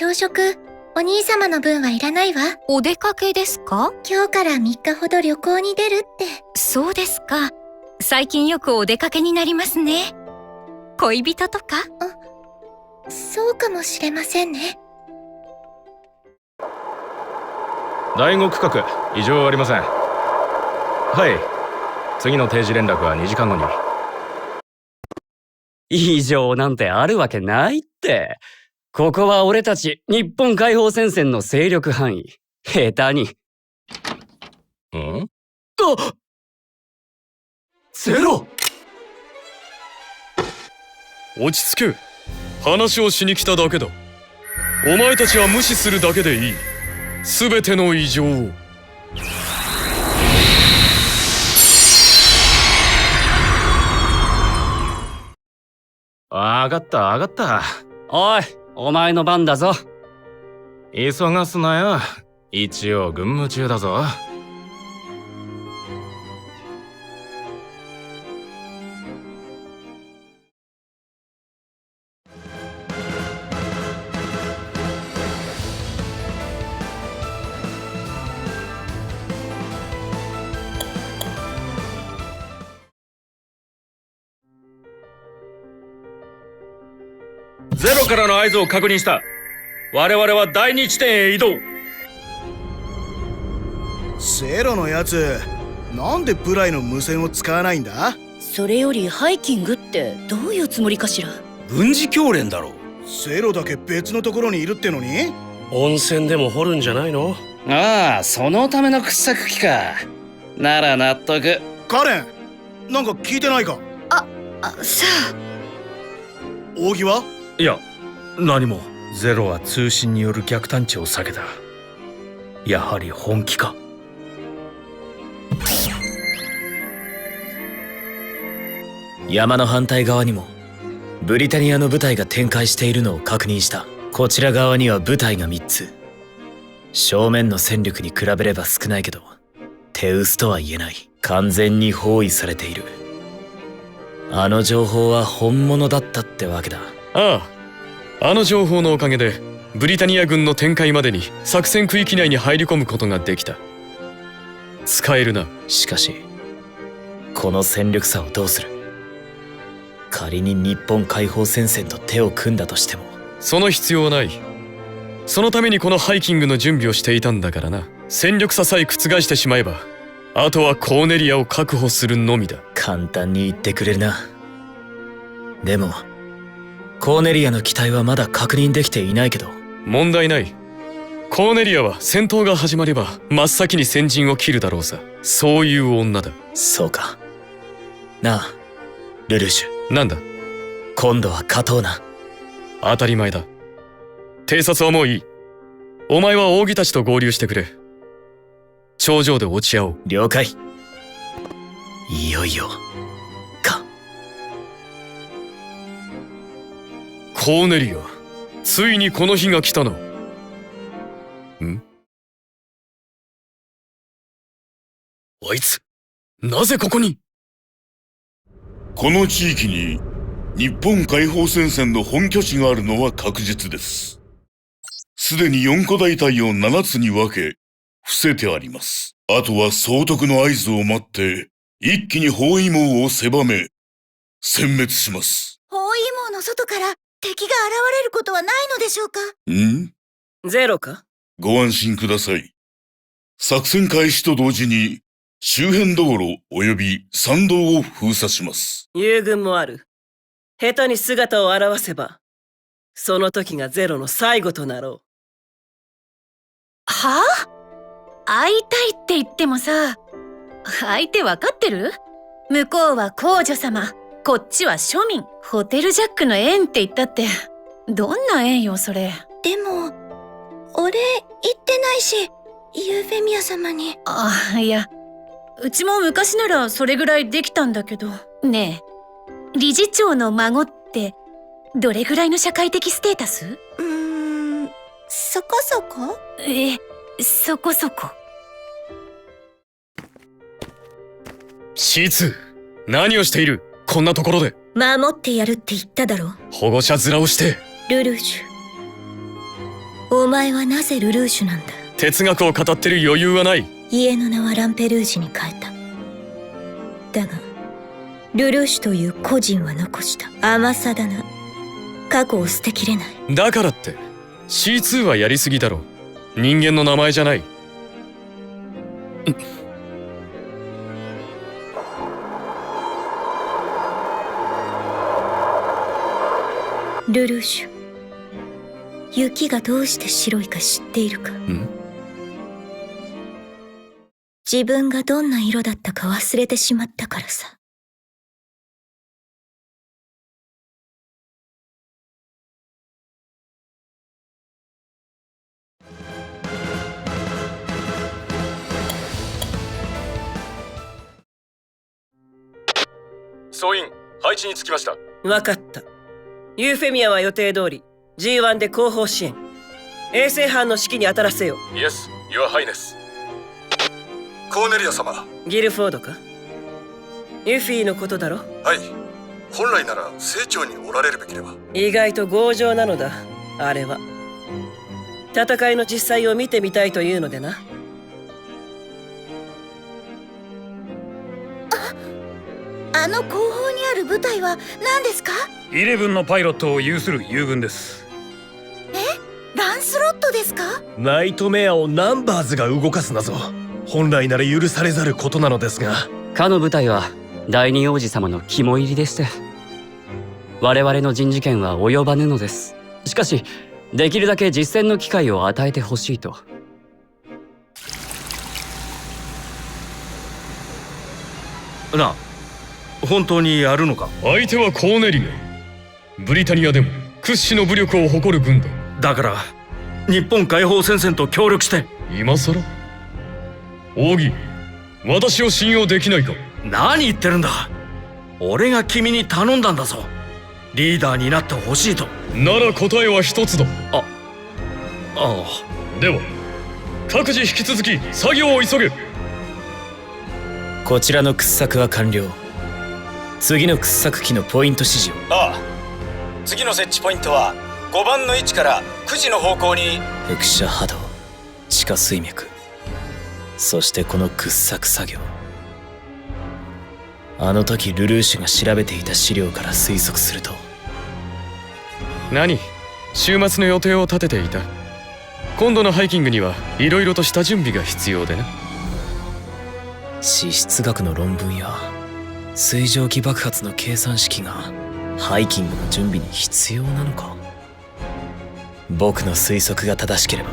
朝食、お兄様の分はいらないわ。お出かけですか？今日から3日ほど旅行に出るって。そうですか。最近よくお出かけになりますね。恋人とか？そうかもしれませんね。第5区画異常ありませんはい次の定時連絡は2時間後に異常なんてあるわけないって。ここは俺たち日本解放戦線の勢力範囲。下手に。ん？あゼロ！落ち着け。話をしに来ただけだ。お前たちは無視するだけでいい。全ての異常を。わかったわかった。おい、お前の番だぞ。急がすなよ一応軍務中だぞからの合図を確認した。我々は第二地点へ移動。ゼロのやつなんでブライの無線を使わないんだ？それよりハイキングってどういうつもりかしら？軍事教練だろゼロだけ別のところにいるってのに？温泉でも掘るんじゃないの？ああ、そのための掘削機か。なら納得。カレンなんか聞いてないか？あさ扇は？いや何も。ゼロは通信による逆探知を避けた。やはり本気か。山の反対側にもブリタニアの部隊が展開しているのを確認した。こちら側には部隊が3つ。正面の戦力に比べれば少ないけど手薄とは言えない。完全に包囲されている。あの情報は本物だったってわけだ。ああ。あの情報のおかげでブリタニア軍の展開までに作戦区域内に入り込むことができた。使えるなしかし。この戦力差をどうする？仮に日本解放戦線と手を組んだとしても。その必要はない。そのためにこのハイキングの準備をしていたんだからな。戦力差さえ覆してしまえばあとはコーネリアを確保するのみだ。簡単に言ってくれるな。でもコーネリアの機体はまだ確認できていないけど。問題ない。コーネリアは戦闘が始まれば真っ先に先陣を切るだろうさ。そういう女だ。そうか。なあルルーシュ。なんだ？今度は勝とうな。当たり前だ。偵察はもういい。お前は扇たちと合流してくれ。頂上で落ち合おう。了解。いよいよコーネリアついにこの日が来たな。ん？あいつ、なぜここに？この地域に日本解放戦線の本拠地があるのは確実です。すでに4個大隊を7つに分け、伏せてあります。あとは総督の合図を待って、一気に包囲網を狭め、殲滅します。包囲網の外から敵が現れることはないのでしょうか？ん？ゼロか？ご安心ください。作戦開始と同時に、周辺道路及び山道を封鎖します。友軍もある。下手に姿を現せば、その時がゼロの最後となろはあ？会いたいって言ってもさ、相手わかってる？向こうは皇女様、こっちは庶民。ホテルジャックの縁って言ったって、どんな縁よ、それ。でも、お礼言ってないし、ユーフェミア様に。あ、いや、うちも昔ならそれぐらいできたんだけど。ねえ、理事長の孫って、どれぐらいの社会的ステータス？うーん、そこそこ？え、そこそこ。シーツ何をしている？こんなところで。う。守ってやるって言っただろ。保護者面をして。ルルーシュ。お前はなぜルルーシュなんだ？哲学を語ってる余裕はない。家の名はランペルージュに変えた。だがルルーシュという個人は残した。甘さだな。過去を捨てきれない。だからって C2 はやりすぎだろ人間の名前じゃないルルーシュ。雪がどうして白いか知っているか。自分がどんな色だったか忘れてしまったからさ。総員配置につきました。わかったユーフェミアは予定通り G1 で後方支援。衛星班の指揮に当たらせよ。イエス Your Highness. コーネリア様。ギルフォードか？ユフィのことだろ？はい。本来なら成長におられるべきでは。意外と強情なのだあれは。戦いの実際を見てみたいというのでなあの後方にある部隊は何ですか？イレブンのパイロットを有する友軍です。ランスロットですか？ナイトメアをナンバーズが動かすなぞ本来なら許されざることなのですが。かの部隊は第二王子様の肝入りでして我々の人事権は及ばぬのです。しかしできるだけ実践の機会を与えてほしいと。な本当にやるのか？相手はコーネリア。ブリタニアでも屈指の武力を誇る軍だだから日本解放戦線と協力して。今さら扇私を信用できないか？何言ってるんだ？俺が君に頼んだんだぞ。リーダーになってほしいと。なら答えは一つだ。ああ。では各自引き続き作業を急げ。こちらの掘削は完了次の掘削機のポイント指示を。ああ。次の設置ポイントは5番の位置から9時の方向に。輻射波動地下水脈。そしてこの掘削作業。あの時ルルーシュが調べていた資料から推測すると。何？週末の予定を立てていた。今度のハイキングには色々とした準備が必要でな。地質学の論文や水蒸気爆発の計算式がハイキングの準備に必要なのか？僕の推測が正しければ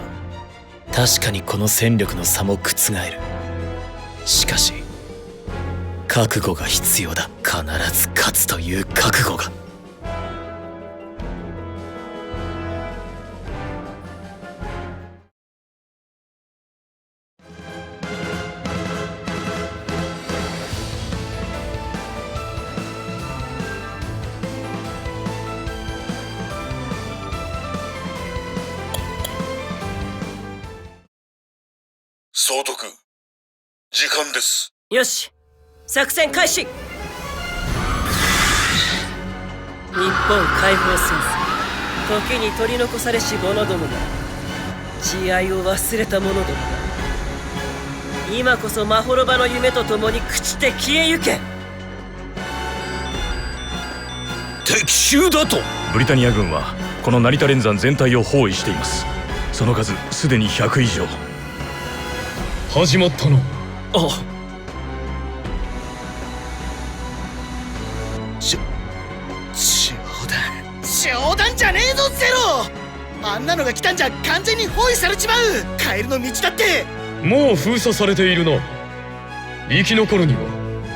確かにこの戦力の差も覆る。しかし覚悟が必要だ。必ず勝つという覚悟が。です。よし。作戦開始。日本解放戦線時に取り残されし者どもだ。慈愛を忘れた者どもだ。今こそまほろばの夢と共に朽ちて消えゆけ。敵襲だと。ブリタニア軍はこの成田連山全体を包囲しています。その数すでに100以上。始まったなあ。し冗談冗談じゃねえぞゼロ！あんなのが来たんじゃ完全に包囲されちまう！カエルの道だって！もう封鎖されているな生き残るには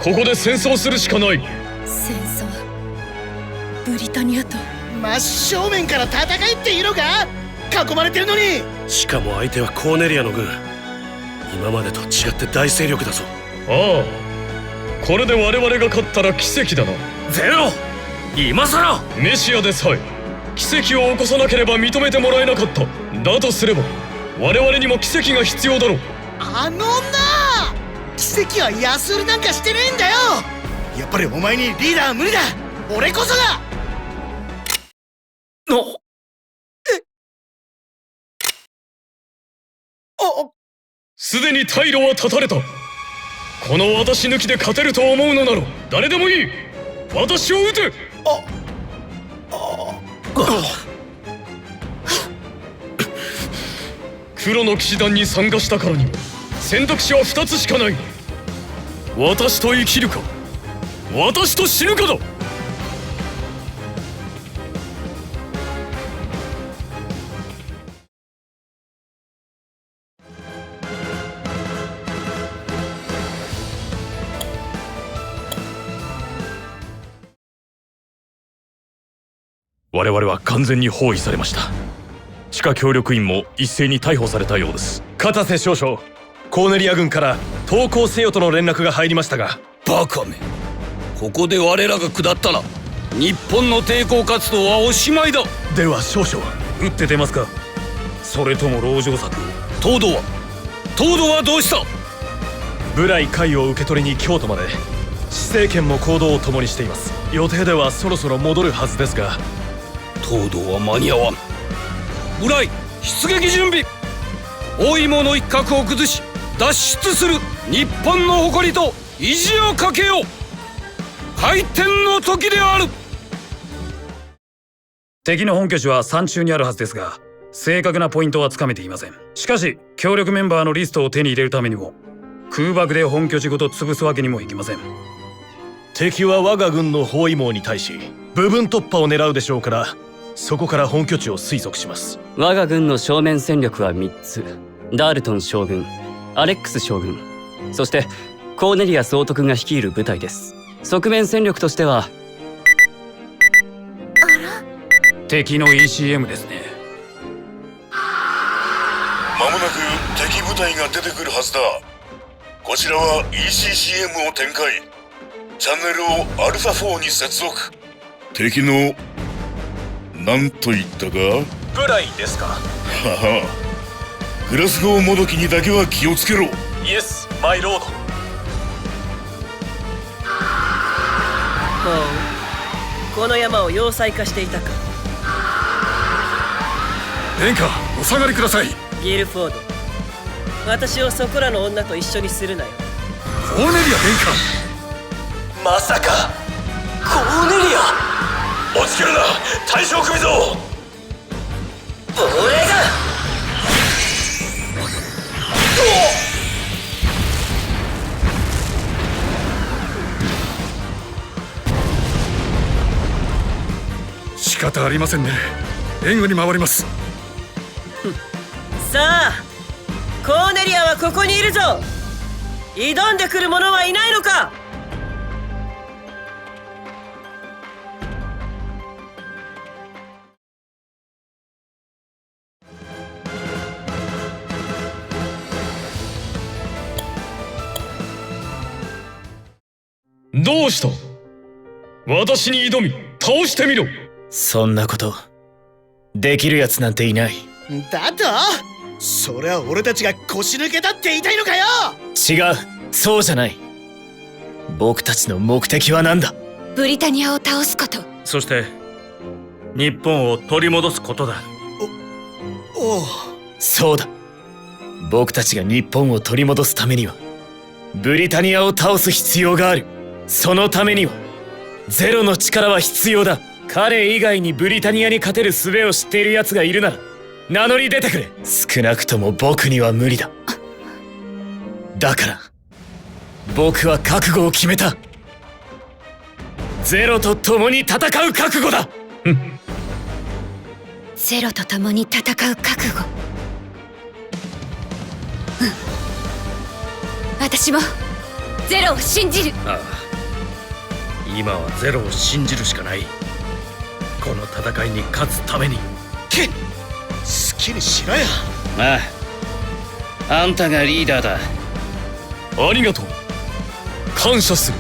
ここで戦争するしかない。戦争。ブリタニアと。真正面から戦えっていうのか囲まれてるのに！しかも相手はコーネリアの軍今までと違って大勢力だぞ。ああこれで我々が勝ったら奇跡だな。ゼロ!今さらメシアでさえ奇跡を起こさなければ認めてもらえなかった。だとすれば我々にも奇跡が必要だろう。あの女!奇跡は安売りなんかしてねえんだよ!やっぱりお前にリーダーは無理だ!俺こそがすでに退路は断たれた。この私抜きで勝てると思うのなら誰でもいい。私を撃て。黒の騎士団に参加したからには選択肢は2つしかない。私と生きるか私と死ぬかだ我々は完全に包囲されました。地下協力員も一斉に逮捕されたようです。片瀬少将コーネリア軍から投降せよとの連絡が入りましたが。バカめ。ここで我らが下ったら日本の抵抗活動はおしまいだ。では少将撃って出ますか。それとも籠城策。東堂は？東堂はどうした？部来会を受け取りに京都まで。施政権も行動を共にしています。予定ではそろそろ戻るはずですが東堂は間に合わん。村井出撃準備。大芋の一角を崩し脱出する日本の誇りと意地をかけよう。回転の時である。敵の本拠地は山中にあるはずですが正確なポイントはつかめていません。しかし協力メンバーのリストを手に入れるためにも空爆で本拠地ごと潰すわけにもいきません。敵は我が軍の包囲網に対し部分突破を狙うでしょうからそこから本拠地を推測します。我が軍の正面戦力は3つ。ダールトン将軍アレックス将軍そしてコーネリアス王徳が率いる部隊です。側面戦力としては敵の ECM ですね。間もなく敵部隊が出てくるはずだ。こちらは ECCM を展開。チャンネルをアルファ4に接続。敵の何と言ったか？部来ですか？はは。グラスゴーもどきにだけは気をつけろ。イエスマイロードほう。この山を要塞化していたか。殿下お下がりください。ギルフォード。私をそこらの女と一緒にするなよ。コーネリア殿下。まさかコーネリア？落ちきるな。大将組ぞ俺が。仕方ありませんね。援護に回ります。さあコーネリアはここにいるぞ。挑んでくる者はいないのかどうした？私に挑み倒してみろ。そんなことできるやつなんていない。だと？そりゃ俺たちが腰抜けだって言いたいのかよ？違う。そうじゃない。僕たちの目的は何だ？ブリタニアを倒すこと。そして日本を取り戻すことだ。おおそうだ。僕たちが日本を取り戻すためにはブリタニアを倒す必要があるそのためにはゼロの力は必要だ。彼以外にブリタニアに勝てる術を知っている奴がいるなら名乗り出てくれ。少なくとも僕には無理だ。だから僕は覚悟を決めた。ゼロと共に戦う覚悟だ。ゼロと共に戦う覚悟。うん。私もゼロを信じる。ああ今はゼロを信じるしかない。この戦いに勝つためにけ好きにしろよあああんたがリーダーだ。ありがとう。感謝する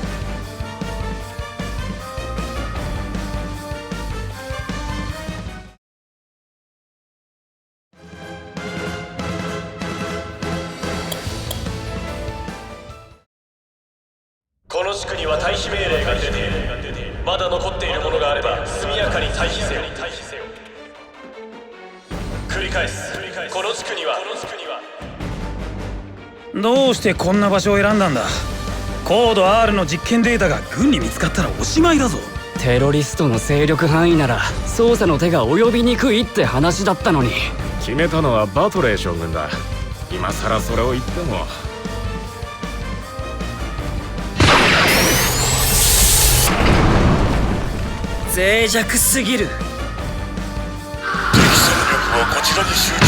してこんな場所を選んだんだ？コード R の実験データが軍に見つかったらおしまいだぞ。テロリストの勢力範囲なら捜査の手が及びにくいって話だったのに。決めたのはバトレー将軍だ。今さらそれを言っても。脆弱すぎる。敵戦力はこちらに集中して。いる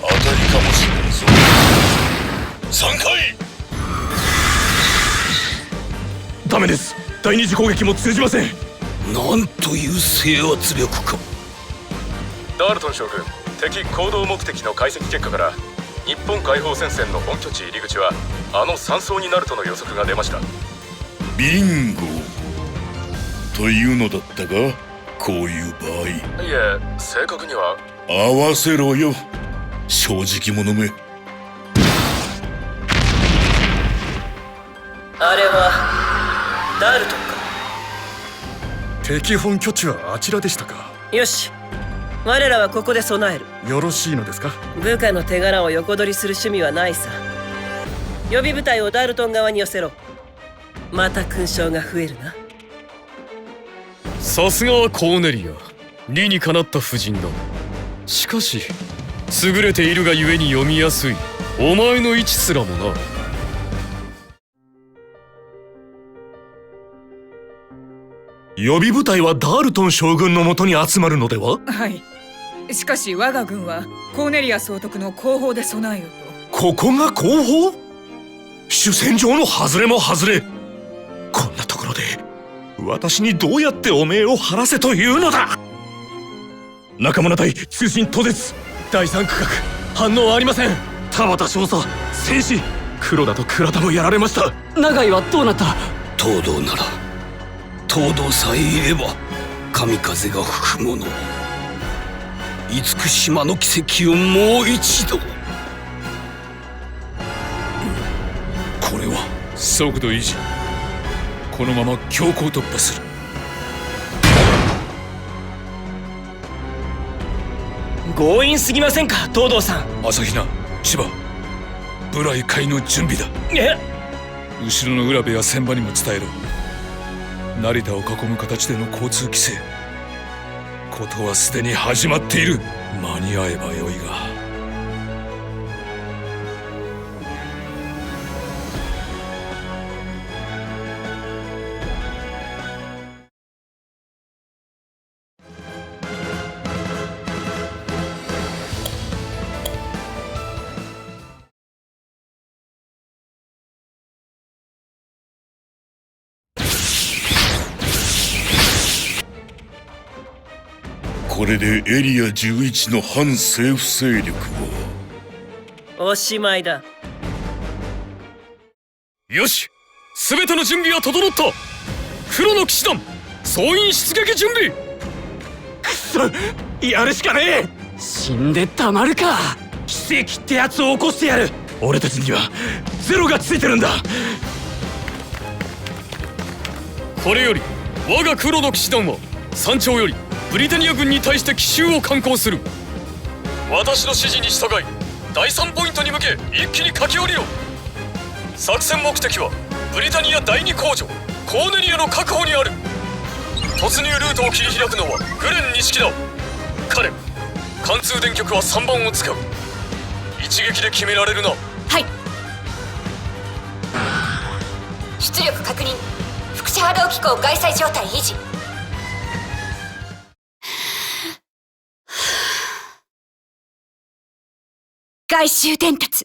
当たりか3回ダメです。第二次攻撃も通じません。なんという制圧力か。ダールトン将軍敵行動目的の解析結果から日本解放戦線の本拠地入り口はあの山荘になるとの予測が出ました。ビンゴというのだったがこういう場合。いえ正確には。合わせろよ。正直者めあれはダルトンか。敵本拠地はあちらでしたか。よし。我らはここで備える。よろしいのですか。部下の手柄を横取りする趣味はないさ。予備部隊をダルトン側に寄せろ。また勲章が増えるな。さすがはコーネリア。理にかなった夫人だ。しかし優れているがゆえに読みやすい。お前の位置すらもな予備部隊はダールトン将軍のもとに集まるのでは？はい。しかし我が軍はコーネリア総督の後方で備えようここが後方？主戦場の外れも外れ。こんなところで私にどうやっておめえを晴らせというのだ？仲間隊通信途絶。第三区画。反応ありません。田畑少佐戦士。黒田と倉田もやられました。長井はどうなった？東堂なら東堂さえいれば神風が吹くもの厳島の奇跡をもう一度。これは速度維持。このまま強行突破する。強引すぎませんか東堂さん。朝比奈千葉。部来会の準備だ。え？後ろの浦部や千場にも伝えろ成田を囲む形での交通規制。ことはすでに始まっている。間に合えばよいが。れでエリア11の反政府勢力はおしまいだ。よし。全ての準備は整った。黒の騎士団総員出撃準備。くそやるしかねえ。死んでたまるか。奇跡ってやつを起こしてやる。俺たちにはゼロがついてるんだ。これより我が黒の騎士団は山頂よりブリタニア軍に対して奇襲を敢行する。私の指示に従い第3ポイントに向け一気に駆け下りよ作戦目的はブリタニア第2工場コーネリアの確保にある。突入ルートを切り開くのはグレン錦だ。彼貫通電極は3番を使う。一撃で決められるな。はい。出力確認。副車波動機構外載状態維持。外周伝達。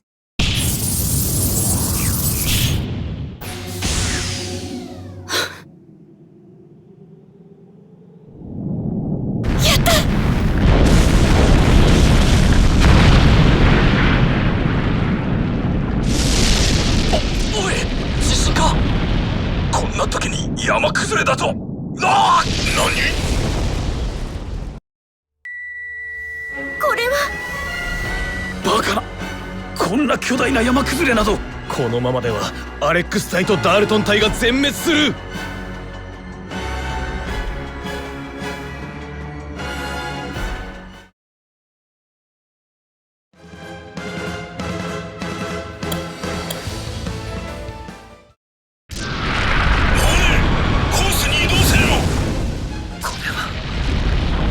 巨大な山崩れなどこのままではアレックス隊とダールトン隊が全滅する。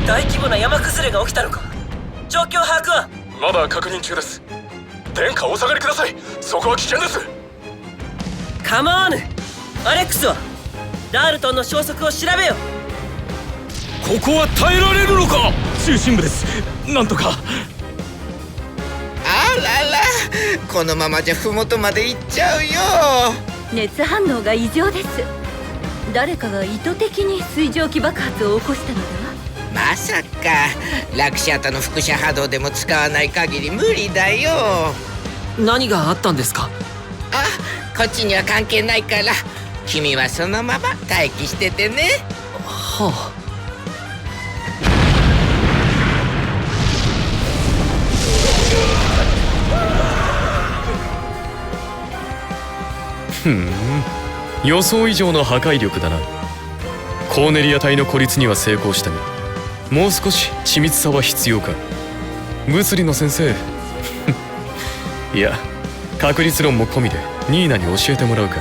大規模な山崩れが起きたのか。状況把握は？まだ確認中です。殿下お下がりください。そこは危険です。構わぬアレックスは？ダールトンの消息を調べよ。ここは耐えられるのか？中心部です。なんとか。あらら。このままじゃ麓まで行っちゃうよ。熱反応が異常です。誰かが意図的に水蒸気爆発を起こしたのではまさか。ラクシャタの輻射波動でも使わない限り無理だよ。何があったんですか？あこっちには関係ないから。君はそのまま待機しててね。はあ。ふん。予想以上の破壊力だな。コーネリア隊の孤立には成功したがもう少し緻密さは必要か？物理の先生。いや確率論も込みでニーナに教えてもらうか。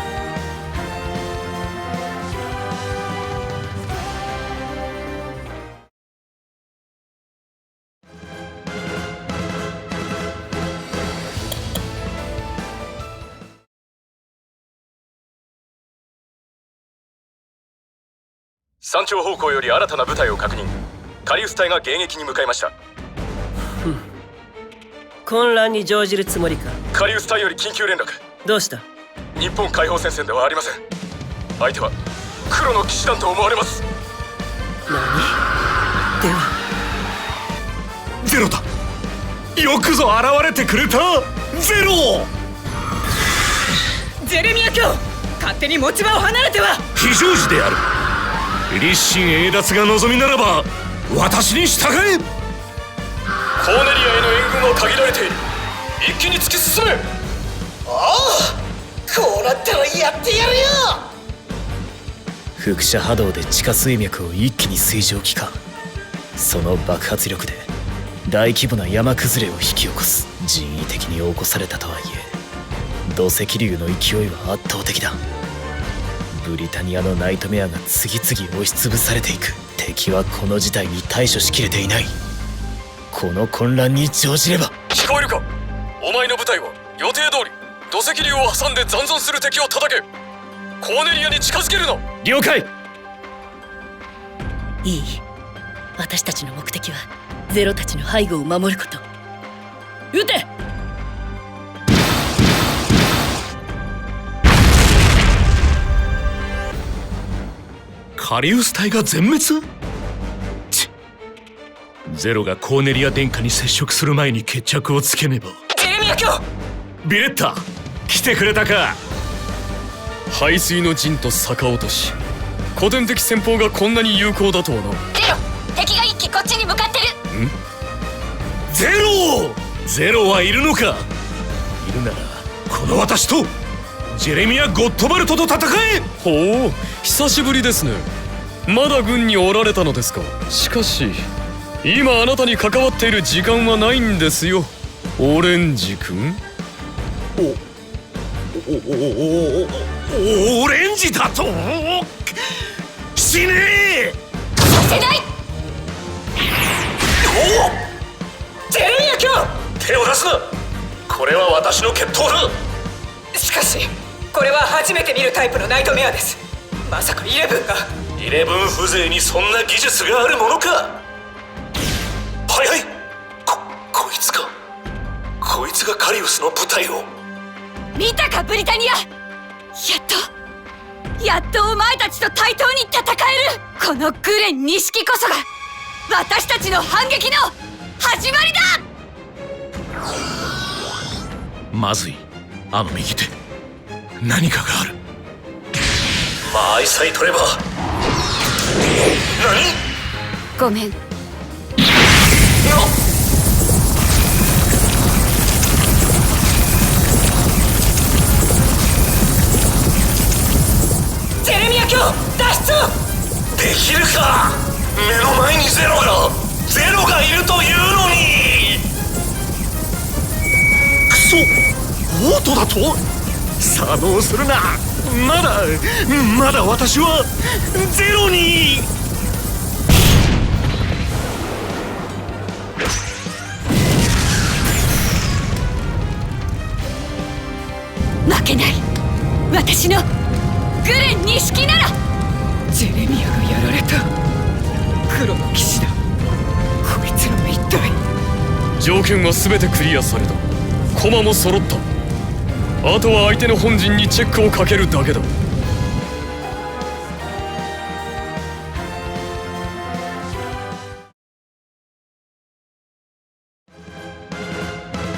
山頂方向より新たな部隊を確認。カリウス隊が迎撃に向かいました。混乱に乗じるつもりか。カリウス隊より緊急連絡。どうした？日本解放戦線ではありません。相手は黒の騎士団と思われます。何？では。ゼロだ。よくぞ現れてくれた。ゼロ。ジェレミア卿勝手に持ち場を離れては。非常時である。立身栄奪が望みならば私に従え。コーネリアへの援軍は限られている。一気に突き進め。ああこうなったらやってやるよ。輻射波動で地下水脈を一気に水蒸気化。その爆発力で大規模な山崩れを引き起こす。人為的に起こされたとはいえ土石流の勢いは圧倒的だ。ブリタニアのナイトメアが次々押しつぶされていく敵はこの事態に対処しきれていない。この混乱に乗じれば。聞こえるか？お前の部隊は予定通り土石流を挟んで残存する敵を叩け。コーネリアに近づけるな了解。いい。私たちの目的はゼロたちの背後を守ること。撃てカリウス隊が全滅？チッ。ゼロがコーネリア殿下に接触する前に決着をつけねば。ジェレミア卿ビレッタ来てくれたか？排水の陣と逆落とし。古典的戦法がこんなに有効だとはな。ゼロ敵が一気こっちに向かってる。ゼロゼロはいるのか？いるならこの私とジェレミア・ゴットバルトと戦え！ほう久しぶりですね。まだ軍におられたのですか？しかし今あなたに関わっている時間はないんですよ。オレンジ君？おおおおオレンジだと？死ね！えさせないジェレミア卿手を出すな！これは私の決闘だ！しかしこれは初めて見るタイプのナイトメアです。まさかイレブンが。イレブン風情にそんな技術があるものか。はいはい。ここいつか。こいつがカリウスの部隊を。見たかブリタニア。やっと。やっとお前たちと対等に戦える。このグレン錦こそが。私たちの反撃の始まりだ。まずい。あの右手何かがある。間合いさえ取れば。何？ごめん。ジェレミア卿脱出！できるか？目の前にゼロがゼロがいるというのに！クソオートだと？作動するな。まだまだ私はゼロに。負けない。私のグレン錦なら。ジェレミアがやられた。黒の騎士だ。こいつらは一体。条件は全てクリアされた。駒も揃ったあとは相手の本陣にチェックをかけるだけだ。